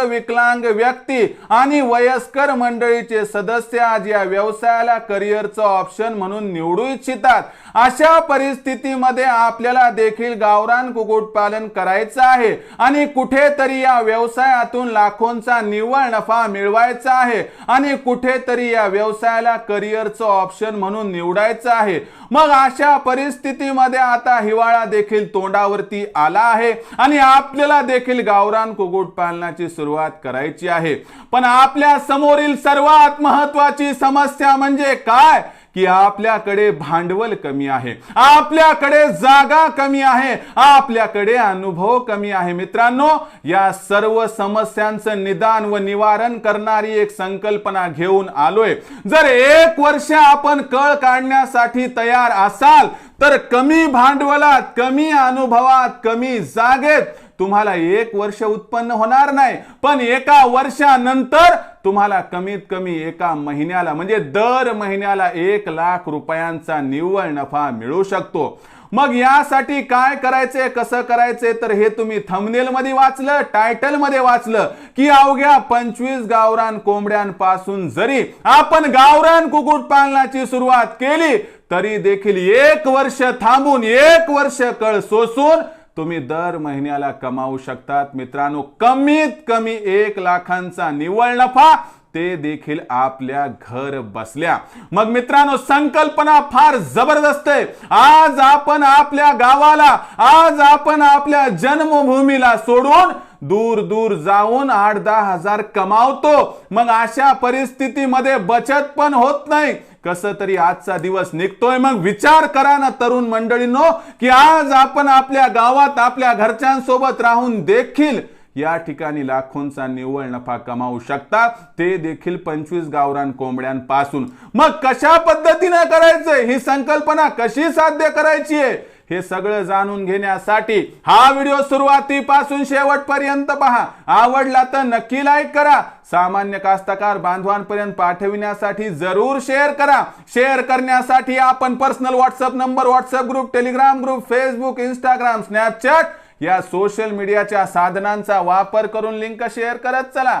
विकलांग व्यक्ती आणि वयस्कर मंडळीचे सदस्य आज या व्यवसायाला करिअरचं ऑप्शन म्हणून निवडू इच्छितात. अशा परिस्थितीमध्ये आपल्याला देखील गावरान कुक्कुटपालन करायचं आहे आणि कुठेतरी या व्यवसायातून लाखोंचा निव्वळ नफा मिळवायचा आहे आणि कुठेतरी या व्यवसायाला करिअरचं ऑप्शन म्हणून निवडायचं आहे. मग अशा परिस्थितीमध्ये आता हिवाळा देखील तोंडावरती आला आहे आणि आपल्याला देखील गावरान कुक्कुटपालनाची सुरुवात करायची आहे. पण आपल्या समोरील सर्वात महत्वाची समस्या म्हणजे काय? की आपल्याकडे भांडवल कमी आहे आपल्याकडे जागा कमी आहे आपल्याकडे अनुभव कमी आहे. मित्रांनो या सर्व समस्यांचं निदान व निवारण करणारी एक संकल्पना घेऊन आलोय. जर एक वर्ष आपण कळ काढण्यासाठी तयार असाल तर कमी भांडवलात कमी अनुभवात कमी जागेत तुम्हाला एक वर्ष उत्पन्न होणार नाही. पण एका वर्षानंतर तुम्हाला कमीत कमी एका महिन्याला म्हणजे दर महिन्याला एक लाख रुपयांचा निव्वळ नफा मिळू शकतो. मग यासाठी काय करायचे कसं करायचे तर हे तुम्ही थमनेल मध्ये वाचलं टायटलमध्ये वाचलं की अवघ्या पंचवीस गावरान कोंबड्यांपासून जरी आपण गावरान कुक्कुटपालनाची सुरुवात केली तरी देखील एक वर्ष थांबून एक वर्ष कळ सोसून तुम्ही दर महिन्याला कमावू शकतात. मित्रांनो कमीत कमी एक लाखांचा निव्वळ नफा ते देखील आपल्या घर बसल्या. मग मित्रांनो संकल्पना फार जबरदस्त आहे. आज आपण आपल्या गावाला आज आपण आपल्या जन्मभूमीला सोडून दूर दूर जाऊन आठ दहा हजार कमावतो. मग अशा परिस्थितीमध्ये बचत पण होत नाही. कस तरी आजचा दिवस निघतोय? मग विचार करा ना तरुण मंडळींनो की आज आपण आपल्या गावात आपल्या घरच्यांसोबत राहून देखील या ठिकाणी लाखोंचा निव्वळ नफा कमावू शकता. ते देखील पंचवीस गावरान कोंबड्यांपासून. मग कशा पद्धतीने करायचंय? ही संकल्पना कशी साध्य करायची आहे? हे सगळं जाणून घेण्यासाठी हा व्हिडिओ सुरुवातीपासून शेवटपर्यंत पहा. आवडला तर नक्की लाईक करा. सामान्य कास्तकार बांधवांपर्यंत पाठविण्यासाठी जरूर शेअर करा. शेअर करण्यासाठी आपण personal WhatsApp number WhatsApp group Telegram group Facebook Instagram Snapchat या सोशल मीडियाच्या साधनांचा वापर करून लिंक शेअर करत चला.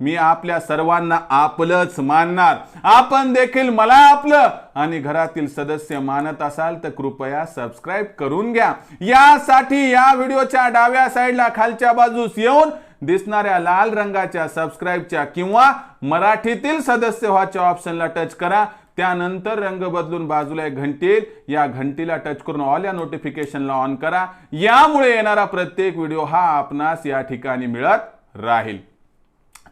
मी आपल्या सर्वांना आपलंच मानणार. आपण देखील मला आपलं. आणि घरातील सदस्य मानत असाल तर कृपया सबस्क्राईब करून घ्या. यासाठी या व्हिडिओच्या डाव्या साईडला खालच्या बाजूस येऊन दिसणाऱ्या लाल रंगाच्या सबस्क्राईबच्या किंवा मराठीतील सदस्य व्हाच्या ऑप्शनला टच करा. त्यानंतर रंग बदलून बाजूला एक घंटी या घंटीला टच करून ऑल या नोटिफिकेशनला ऑन करा. यामुळे येणारा प्रत्येक व्हिडिओ हा आपणास या ठिकाणी मिळत राहील.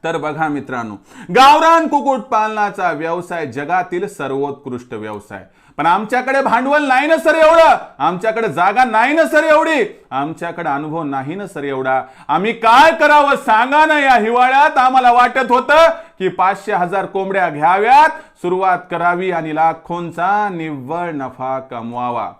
तर बघा मित्रांनो गावरान कुक्कुट पालनाचा व्यवसाय जगातील सर्वोत्कृष्ट व्यवसाय. पण आमच्याकडे भांडवल नाही ना सर एवढं? आमच्याकडे जागा नाही ना सर एवढी? आमच्याकडे अनुभव नाही ना सर एवढा? आम्ही काय करावं सांगा ना या हिवाळ्यात? आम्हाला वाटत होतं की पाचशे हजार कोंबड्या घ्याव्यात. सुरुवात करावी आणि लाखोंचा निव्वळ नफा कमवावा.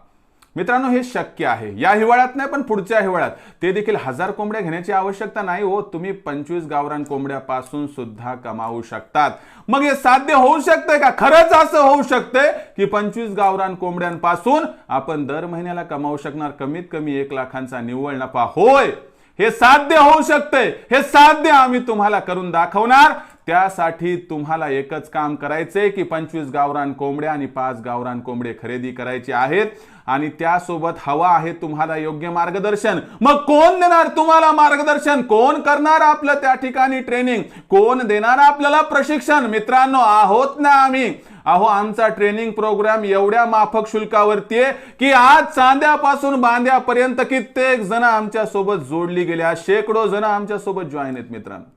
मित्रांनो हे शक्य आहे. या हिवाळ्यात नाही पण पुढच्या हिवाळ्यात. ते देखील हजार कोंबड्या घेण्याची आवश्यकता नाही हो. तुम्ही पंचवीस गावरान कोंबड्यापासून सुद्धा कमावू शकतात. मग हे साध्य होऊ शकतंय का? खरंच असं होऊ शकतंय की पंचवीस गावरान कोंबड्यांपासून आपण दर महिन्याला कमावू शकणार कमीत कमी एक लाखांचा निव्वळ नफा. होय हे साध्य होऊ शकते हे साध्य आम्ही तुम्हाला करून दाखवणार. त्यासाठी तुम्हाला एकच काम करायचे की पंचवीस गावरान कोंबड्या आणि पाच गावरान कोंबडे खरेदी करायचे आहेत. आणि त्यासोबत हवा आहे तुम्हाला योग्य मार्गदर्शन. मग कोण देणार तुम्हाला मार्गदर्शन? कोण करणार आपलं त्या ठिकाणी ट्रेनिंग कोण देणार आपल्याला प्रशिक्षण? मित्रांनो आहोत ना आम्ही. अहो आमचा ट्रेनिंग प्रोग्राम एवढ्या माफक शुल्कावरती आहे की आज चांद्यापासून बांद्यापर्यंत कित्येक जण आमच्यासोबत जोडली गेल्या शेकडो जण आमच्यासोबत जॉईन आहेत मित्रांनो.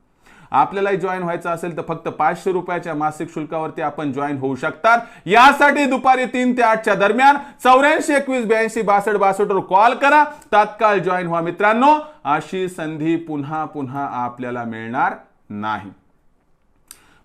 आपल्यालाही जॉईन व्हायचं असेल तर फक्त पाचशे रुपयाच्या मासिक शुल्कावरती आपण जॉईन होऊ शकतात. यासाठी दुपारी तीन ते आठच्या दरम्यान चौऱ्याऐंशी एकवीस ब्याऐंशी बासष्ट बासष्टवर कॉल करा. तात्काळ जॉईन व्हा मित्रांनो. अशी संधी पुन्हा पुन्हा आपल्याला मिळणार नाही.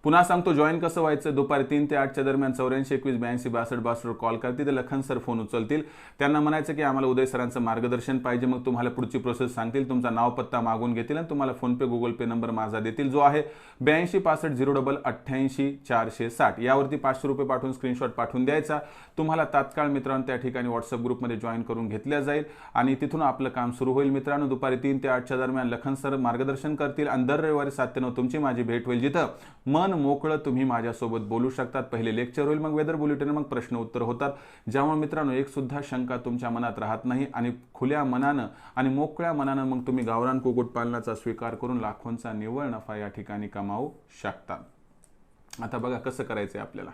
पुन्हा सांगतो जॉईन कसं व्हायचं? दुपारी तीन ते आठच्या दरम्यान चौऱ्याऐंशी एकवीस ब्याऐंशी बासष्ट बासष्टवर कॉल करतील. ते लखन सर फोन उचलतील. त्यांना म्हणायचं की आम्हाला उदय सरांचं मार्गदर्शन पाहिजे. मग तुम्हाला पुढची प्रोसेस सांगतील. तुमचा नाव पत्ता मागून घेतील आणि तुम्हाला फोनपे गुगल पे नंबर माझा देतील जो आहे ब्याऐंशी पासष्ट झिरो डबल अठ्ठ्याऐंशी चारशे साठ. यावरती पाचशे रुपये पाठवून स्क्रीनशॉट पाठवून द्यायचा. तुम्हाला तात्काळ मित्रांनो त्या ठिकाणी व्हॉट्सअप ग्रुपमध्ये जॉईन करून घेतल्या जाईल आणि तिथून आपलं काम सुरू होईल. मित्रांनो दुपारी तीन ते आठच्या दरम्यान लखन सर मार्गदर्शन करतील आणि दर रविवारी सात ते नऊ तुमची माझी भेट होईल जिथं मन मोकळं तुम्ही माझ्यासोबत बोलू शकतात. पहिले लेक्चर होईल मग वेदर बुलेटिन मग प्रश्न उत्तर होतात. ज्यामुळे मित्रांनो एक सुद्धा शंका तुमच्या मनात राहत नाही आणि खुल्या मनानं आणि मोकळ्या मनानं मग तुम्ही गावरान कुक्कुटपालनाचा स्वीकार करून लाखोंचा निव्वळ नफा या ठिकाणी कमावू शकतात आता बघा कसं करायचं आहे आपल्याला.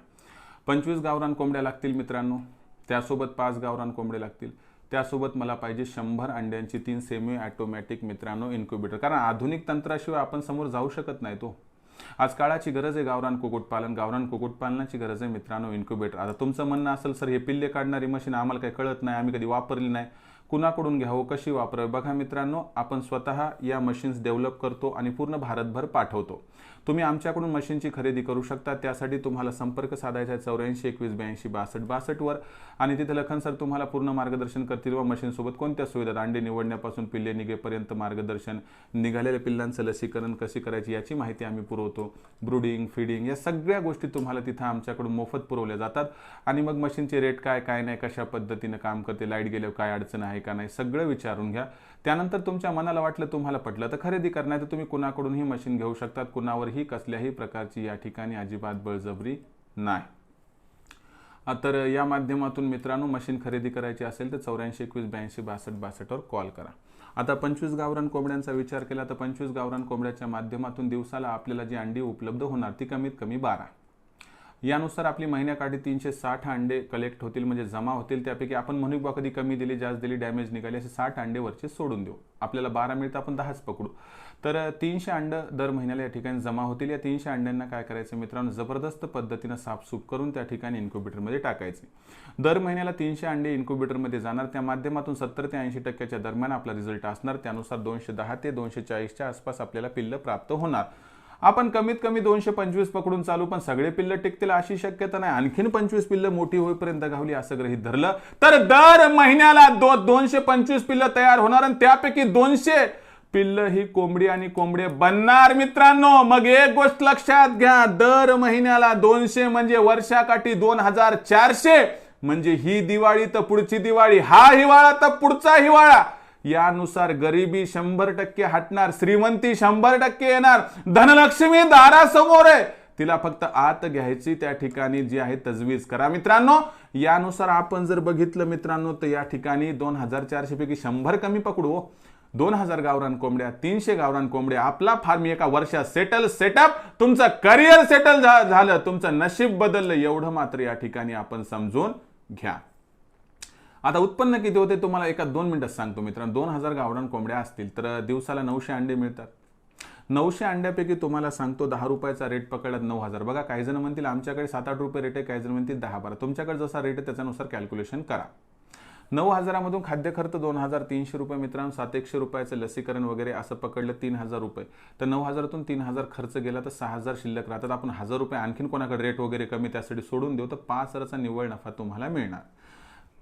पंचवीस गावरान कोंबड्या लागतील मित्रांनो. त्यासोबत पाच गावरान कोंबडे लागतील. त्यासोबत मला पाहिजे शंभर अंड्यांची तीन सेमी ॲटोमॅटिक मित्रांनो इन्क्युबेटर कारण आधुनिक तंत्राशिवाय आपण समोर जाऊ शकत नाही तो. आज काळाची गरज आहे गावरान कुक्कुटपालन. गावरान कुक्कुटपालनाची गरज आहे मित्रांनो इन्क्युबेटर आता तुमचं म्हणणं असेल सर हे पिल्ले काढणारी मशीन आम्हाला काही कळत नाही आम्ही कधी वापरली नाही. कुणाकडून घ्यावं कशी वापरावी? बघा मित्रांनो आपण स्वतः या मशीन्स डेव्हलप करतो आणि पूर्ण भारतभर पाठवतो. तुम्ही आमच्याकडून मशीनची खरेदी करू शकता. त्यासाठी तुम्हाला संपर्क साधायचा आहे चौऱ्याऐंशी एकवीस ब्याऐंशी बासष्ट बासष्टवर आणि तिथे लखन सर तुम्हाला पूर्ण मार्गदर्शन करतील व मशीनसोबत कोणत्या सुविधा? अंडे निवडण्यापासून पिल्ले निघेपर्यंत मार्गदर्शन निघालेल्या पिल्लांचं लसीकरण कशी करायची याची माहिती आम्ही पुरवतो. ब्रुडिंग फिडिंग या सगळ्या गोष्टी तुम्हाला तिथं आमच्याकडून मोफत पुरवल्या जातात. आणि मग मशीनचे रेट काय काय नाही कशा पद्धतीनं काम करते लाइट गेल्यावर काय अडचण आहे का नाही सगळं विचारून घ्या. त्यानंतर तुमच्या मनाला वाटलं तुम्हाला पटलं तर खरेदी करण्यात तुम्ही कुणाकडूनही मशीन घेऊ शकतात. कुणावरही कसल्याही प्रकारची या ठिकाणी अजिबात बळजबरी नाही. तर या माध्यमातून मित्रांनो मशीन खरेदी करायची असेल तर चौऱ्याऐंशी एकवीस ब्याऐंशी बासष्ट बासष्टवर कॉल करा. आता पंचवीस गावरान कोंबड्यांचा विचार केला तर पंचवीस गावरान कोंबड्याच्या माध्यमातून दिवसाला आपल्याला जी अंडी उपलब्ध होणार ती कमीत कमी बारा. यानुसार आपली महिन्याकाठी तीनशे साठ अंडे कलेक्ट होतील म्हणजे जमा होतील. त्यापैकी आपण म्हणू बा कधी कमी दिली जास्त दिली डॅमेज निघाली असे साठ अंडे वरचे सोडून देऊ. आपल्याला बारा मिळतं आपण दहाच पकडू. तर तीनशे अंडं दर महिन्याला या ठिकाणी जमा होतील. या तीनशे अंड्यांना काय करायचं मित्रांनो? जबरदस्त पद्धतीनं साफसूफ करून त्या ठिकाणी इन्क्युबेटरमध्ये टाकायचे. दर महिन्याला तीनशे अंडे इन्क्युबेटरमध्ये जाणार. त्या माध्यमातून सत्तर ते ऐंशी टक्क्याच्या दरम्यान आपला रिझल्ट असणार. त्यानुसार दोनशे दहा ते दोनशे चाळीसच्या आसपास आपल्याला पिल्लं प्राप्त होणार. आपण कमीत कमी दोनशे पंचवीस पकडून चालू पण सगळे पिल्लं टिकतील अशी शक्यता नाही. आणखीन पंचवीस पिल्लं मोठी होईपर्यंत गावली असं गृहित धरलं. तर दर महिन्याला दो दोनशे पंचवीस पिल्लं तयार होणार आणि त्यापैकी दोनशे पिल्ल ही कोंबडी आणि कोंबडे बनणार. मित्रांनो मग एक गोष्ट लक्षात घ्या. दर महिन्याला दोनशे म्हणजे वर्षाकाठी दोन हजार चारशे. म्हणजे ही दिवाळी तर पुढची दिवाळी. हा हिवाळा तर पुढचा हिवाळा. यानुसार गरिबी शंभर टक्के हटणार श्रीमंती शंभर टक्के येणार. धनलक्ष्मी दारासमोर आहे. तिला फक्त आत घ्यायची त्या ठिकाणी जी आहे तजवीज करा. मित्रांनो यानुसार आपण जर बघितलं मित्रांनो तर या ठिकाणी दोन हजार चारशे पैकी शंभर कमी पकडू हो. दोन हजार गावरान कोंबड्या तीनशे गावरान कोंबड्या. आपला फार्म एका वर्षात सेटल सेटअप तुमचं करिअर सेटल झालं. तुमचं नशीब बदललं. एवढं मात्र या ठिकाणी आपण समजून घ्या. आता उत्पन्न किती होते तुम्हाला एका दोन मिनिटात सांगतो मित्रांनो. दोन हजार गावरान कोंबड्या असतील तर दिवसाला नऊशे अंडे मिळतात. नऊशे अंड्यापैकी तुम्हाला सांगतो दहा रुपयाचा रेट पकडला नऊ हजार. बघा काही जण म्हणतील आमच्याकडे सात आठ रुपये रेट आहे काही जण म्हणतील दहा बारा. तुमच्याकडे जसा रेट आहे त्याच्यानुसार कॅल्क्युलेशन करा. नऊ हजारामधून खाद्य खर्च दोन हजार तीनशे रुपये मित्रांनो सात एकशे रुपयाचं लसीकरण वगैरे असं पकडलं तीन हजार रुपये. तर नऊ हजारातून तीन हजार खर्च गेला तर सहा हजार शिल्लक राहतात. आपण हजार रुपये आणखीन कोणाकडे रेट वगैरे कमी त्यासाठी सोडून देऊ तर पाच हजाराचा निव्वळ नफा तुम्हाला मिळणार.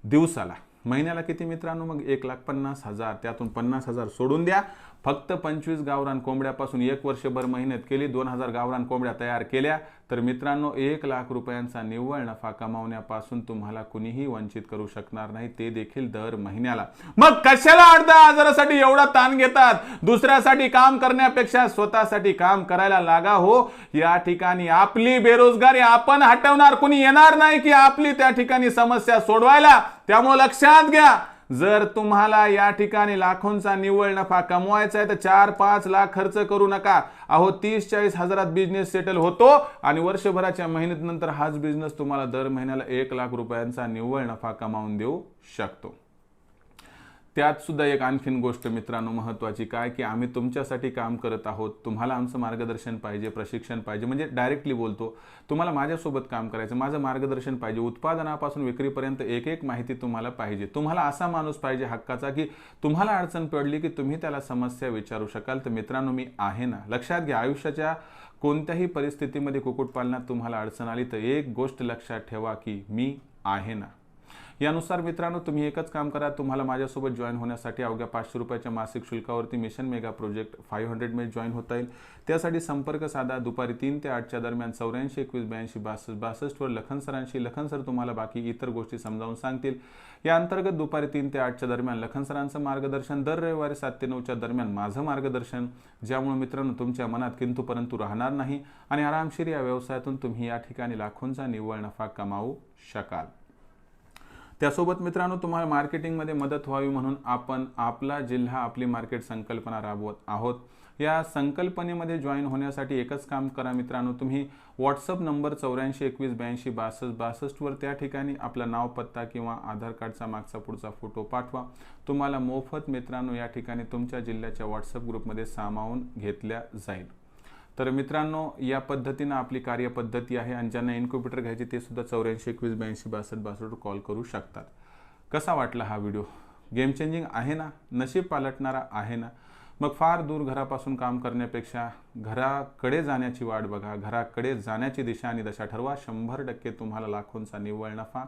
दिवसाला. महिन्याला किती मित्रांनो? मग एक लाख पन्नास हजार. त्यातून पन्नास हजार सोडून द्या. फक्त पंचवीस गावरान कोंबड्यापासून एक वर्षभर मेहनत केली दोन हजार गावरान कोंबड्या तयार केल्या. तर मित्रांनो एक लाख रुपयांचा निव्वळ नफा कमावण्यापासून तुम्हाला कुणीही वंचित करू शकणार नाही. ते देखील दर महिन्याला. मग कशाला अर्ध्या आजारासाठी एवढा ताण घेतात? दुसऱ्यासाठी काम करण्यापेक्षा स्वतःसाठी काम करायला लागा हो. या ठिकाणी आपली बेरोजगारी आपण हटवणार कुणी येणार नाही की आपली त्या ठिकाणी समस्या सोडवायला. त्यामुळे लक्षात घ्या. जर तुम्हाला या ठिकाणी लाखोंचा निव्वळ नफा कमवायचा आहे तर चार पाच लाख खर्च करू नका. अहो तीस चाळीस हजारात बिझनेस सेटल होतो आणि वर्षभराच्या मेहनतीनंतर हाच बिझनेस तुम्हाला दर महिन्याला एक लाख रुपयांचा निव्वळ नफा कमावून देऊ शकतो. त्यात सुद्धा एक आणखीन गोष्ट मित्रांनो महत्त्वाची काय की आम्ही तुमच्यासाठी काम करत आहोत. तुम्हाला आमचं मार्गदर्शन पाहिजे प्रशिक्षण पाहिजे. म्हणजे डायरेक्टली बोलतो तुम्हाला माझ्यासोबत काम करायचं माझं मार्गदर्शन पाहिजे. उत्पादनापासून विक्रीपर्यंत एक एक माहिती तुम्हाला पाहिजे. तुम्हाला असा माणूस पाहिजे हक्काचा की तुम्हाला अडचण पडली की तुम्ही त्याला समस्या विचारू शकाल. तर मित्रांनो मी आहे ना. लक्षात घ्या आयुष्याच्या कोणत्याही परिस्थितीमध्ये कुक्कुटपालनात तुम्हाला अडचण आली तर एक गोष्ट लक्षात ठेवा की मी आहे ना. यानुसार मित्रांनो तुम्ही एकच काम करा. तुम्हाला माझ्यासोबत जॉईन होण्यासाठी अवघ्या पाचशे रुपयाच्या मासिक शुल्कावरती मिशन मेगा प्रोजेक्ट फाईव्ह हंड्रेडमध्ये जॉईन होता येईल. त्यासाठी संपर्क साधा. दुपारी तीन ते आठच्या दरम्यान चौऱ्याऐंशी एकवीस ब्याऐंशी बासष्ट बासष्टवर लखन सरांशी. लखन सर तुम्हाला बाकी इतर गोष्टी समजावून सांगतील. या अंतर्गत दुपारी तीन ते आठच्या दरम्यान लखन सरांचं मार्गदर्शन. दर रविवारी सात ते नऊच्या दरम्यान माझं मार्गदर्शन. ज्यामुळे मित्रांनो तुमच्या मनात किंतु परंतु राहणार नाही. आणि आरामशीर या व्यवसायातून तुम्ही या ठिकाणी लाखोंचा निव्वळ नफा कमावू शकाल. त्यासोबत मित्रांनो तुम्हाला मार्केटिंगमध्ये मदत व्हावी म्हणून आपण आपला जिल्हा आपली मार्केट संकल्पना राबवत आहोत. या संकल्पनेमध्ये जॉईन होण्यासाठी एकच काम करा मित्रांनो तुम्ही व्हॉट्सअप नंबर चौऱ्याऐंशी एकवीस ब्याऐंशी बासष्ट बासष्टवर त्या ठिकाणी आपलं नाव पत्ता किंवा आधार कार्डचा मागचा पुढचा फोटो पाठवा. तुम्हाला मोफत मित्रांनो या ठिकाणी तुमच्या जिल्ह्याच्या व्हॉट्सअप ग्रुपमध्ये सामावून घेतल्या जाईल. तर मित्रांनो या पद्धतीनं आपली कार्यपद्धती आहे आणि ज्यांना इन्क्युबेटर घ्यायचे ते सुद्धा चौऱ्याऐंशी एकवीस ब्याऐंशी बासष्ट बासष्ट कॉल करू शकतात. कसा वाटला हा व्हिडिओ गेम चेंजिंग आहे ना? नशीब पालटणारा आहे ना? मग फार दूर घरापासून काम करण्यापेक्षा घराकडे जाण्याची वाट बघा. घराकडे जाण्याची दिशा आणि दशा ठरवा. शंभर टक्के तुम्हाला लाखोंचा निव्वळ नफा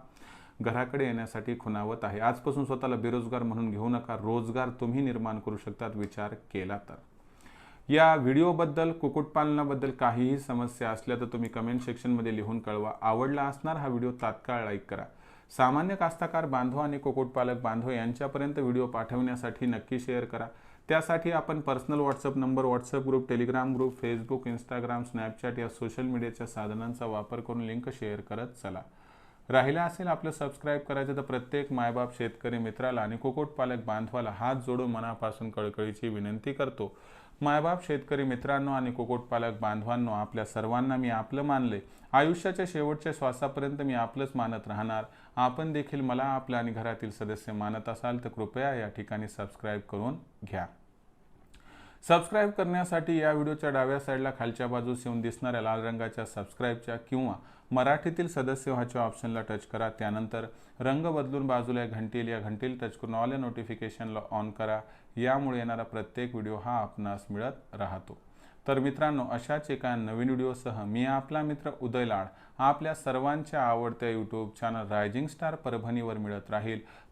घराकडे येण्यासाठी खुणावत आहे. आजपासून स्वतःला बेरोजगार म्हणून घेऊ नका. रोजगार तुम्ही निर्माण करू शकतात. विचार केला तर. या व्हिडिओबद्दल कुक्कुटपालनाबद्दल काहीही समस्या असल्या तर तुम्ही कमेंट सेक्शनमध्ये लिहून कळवा. आवडला असणार हा व्हिडिओ तात्काळ लाईक करा. सामान्य कास्ताकार बांधव आणि कुक्कुटपालक बांधव यांच्यापर्यंत व्हिडिओ पाठवण्यासाठी नक्की शेअर करा. त्यासाठी आपण personal WhatsApp number WhatsApp group Telegram group Facebook Instagram Snapchat या सोशल मीडियाच्या साधनांचा वापर करून लिंक शेअर करत चला. राहिलं असेल आपलं सबस्क्राईब करायचं तर प्रत्येक मायबाप शेतकरी मित्राला आणि कुक्कुटपालक बांधवाला हात जोडून मनापासून कळकळीची विनंती करतो. मायबाप शेतकरी मित्रांनो आणि कुक्कुटपालक बांधवांनो आपल्या सर्वांना मी आपलं मानले आयुष्याच्या शेवटच्या श्वासापर्यंत मी आपलंच मानत राहणार. आपण देखील मला आपलं आणि घरातील सदस्य मानत असाल तर कृपया या ठिकाणी सबस्क्राईब करून घ्या. सबस्क्राईब करण्यासाठी या व्हिडिओच्या डाव्या साईडला खालच्या बाजूस येऊन दिसणाऱ्या लाल रंगाच्या सबस्क्राईबच्या किंवा मराठीतील सदस्य व्हाच्या ऑप्शनला टच करा. त्यानंतर रंग बदलून बाजूला घंटील या घंटील टच करून ऑल या नोटिफिकेशनला ऑन करा. यामुळे येणारा प्रत्येक व्हिडिओ हा आपणास मिळत राहतो. तर मित्रांनो अशाच एका नवीन व्हिडिओसह मी आपला मित्र उदय लाड आपल्या सर्वांच्या आवडत्या यूट्यूब चॅनल रायझिंग स्टार परभणीवर मिळत राहील.